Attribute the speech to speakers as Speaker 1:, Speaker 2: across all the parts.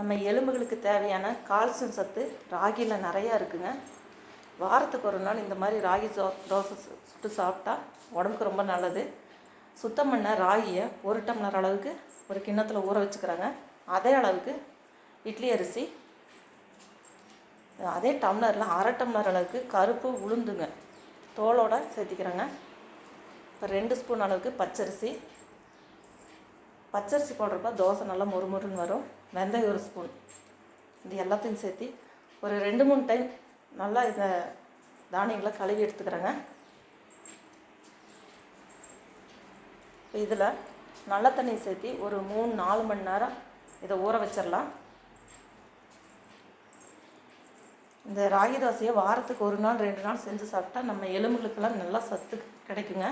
Speaker 1: நம்ம எலும்புகளுக்கு தேவையான கால்சியம் சத்து ராகியில் நிறையா இருக்குங்க. வாரத்துக்கு ஒரு நாள் இந்த மாதிரி ராகி தோ தோசை சு- சுட்டு சாப்பிட்டா உடம்புக்கு ரொம்ப நல்லது. சுத்தம் பண்ண ராகியை ஒரு டம்ளர் அளவுக்கு ஒரு கிண்ணத்தில் ஊற வச்சுக்கிறாங்க. அதே அளவுக்கு இட்லி அரிசி அதே டம்ளரில் அரை டம்ளர் அளவுக்கு கருப்பு உளுந்துங்க. தோலோடு சேர்த்திக்கிறாங்க. இப்போ ரெண்டு ஸ்பூன் அளவுக்கு பச்சரிசி பச்சரிசி போடுறப்ப தோசை நல்லா மொறுமொறுன்னு வரும். வெந்தயம் ஒரு ஸ்பூன் இது எல்லாத்தையும் சேர்த்து ஒரு ரெண்டு மூணு டைம் நல்லா இந்த தானியங்களை கழுவி எடுத்துக்கிறேங்க. இப்போ இதில் நல்ல தண்ணி சேர்த்து ஒரு மூணு நாலு மணி நேரம் இதை ஊற வச்சிடலாம். இந்த ராகி தோசையை வாரத்துக்கு ஒரு நாள் ரெண்டு நாள் செஞ்சு சாப்பிட்டா நம்ம எலும்புகளுக்கெல்லாம் நல்லா சத்து கிடைக்குங்க.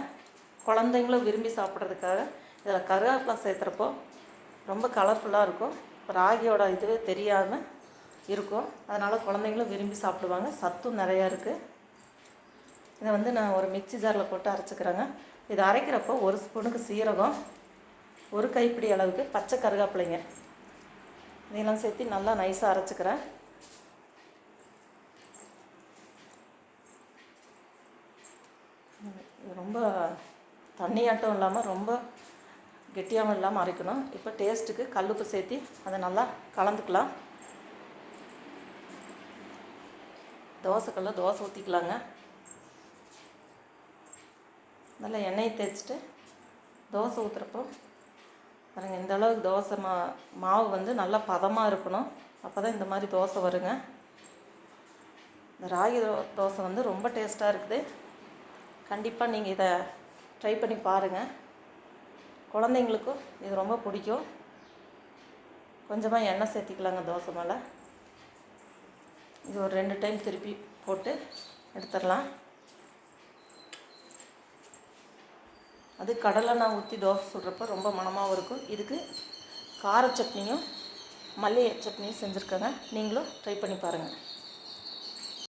Speaker 1: குழந்தைங்களும் விரும்பி சாப்பிட்றதுக்காக இதில் கருவேப்பிலை சேர்த்துறப்போ ரொம்ப கலர்ஃபுல்லாக இருக்கும். ராகியோட இதுவே தெரியாமல் இருக்கும். அதனால் குழந்தைங்களும் விரும்பி சாப்பிடுவாங்க. சத்தும் நிறையா இருக்குது இதை வந்து நான் ஒரு மிக்ஸி ஜாரில் போட்டு அரைச்சிக்கிறேங்க. இது அரைக்கிறப்போ ஒரு ஸ்பூனுக்கு சீரகம் ஒரு கைப்பிடி அளவுக்கு பச்சை கருகாப்பிள்ளைங்க இதெல்லாம் சேர்த்து நல்லா நைஸாக அரைச்சிக்கிறேன். ரொம்ப தண்ணியாட்டம் இல்லாமல் ரொம்ப கெட்டியாகவும் இல்லாமல் அரைக்கணும். இப்போ டேஸ்ட்டுக்கு கல்லுப்பு சேர்த்து அதை நல்லா கலந்துக்கலாம். தோசைக்கல்ல தோசை ஊற்றிக்கலாங்க நல்லா எண்ணெயை தேய்ச்சிட்டு தோசை ஊற்றுறப்போ பாருங்க இந்த அளவுக்கு தோசை மா மாவு வந்து நல்லா பதமாக இருக்கணும். அப்போ தான் இந்த மாதிரி தோசை வருங்க. இந்த ராகி தோ தோசை வந்து ரொம்ப டேஸ்ட்டாக இருக்குது. கண்டிப்பாக நீங்கள் இதை ட்ரை பண்ணி பாருங்கள் குழந்தைங்களுக்கும் இது ரொம்ப பிடிக்கும். கொஞ்சமாக எண்ணெய் சேர்த்திக்கலாங்க தோசை மேலே. இது ஒரு ரெண்டு டைம் திருப்பி போட்டு எடுத்துடலாம். அது கடலை நான் ஊற்றி தோசை சுடுறப்ப ரொம்ப மனமாகவும் இருக்கும். இதுக்கு கார சட்னியும் மல்லிகை சட்னியும் செஞ்சுருக்கேங்க. நீங்களும் ட்ரை பண்ணி பாருங்கள்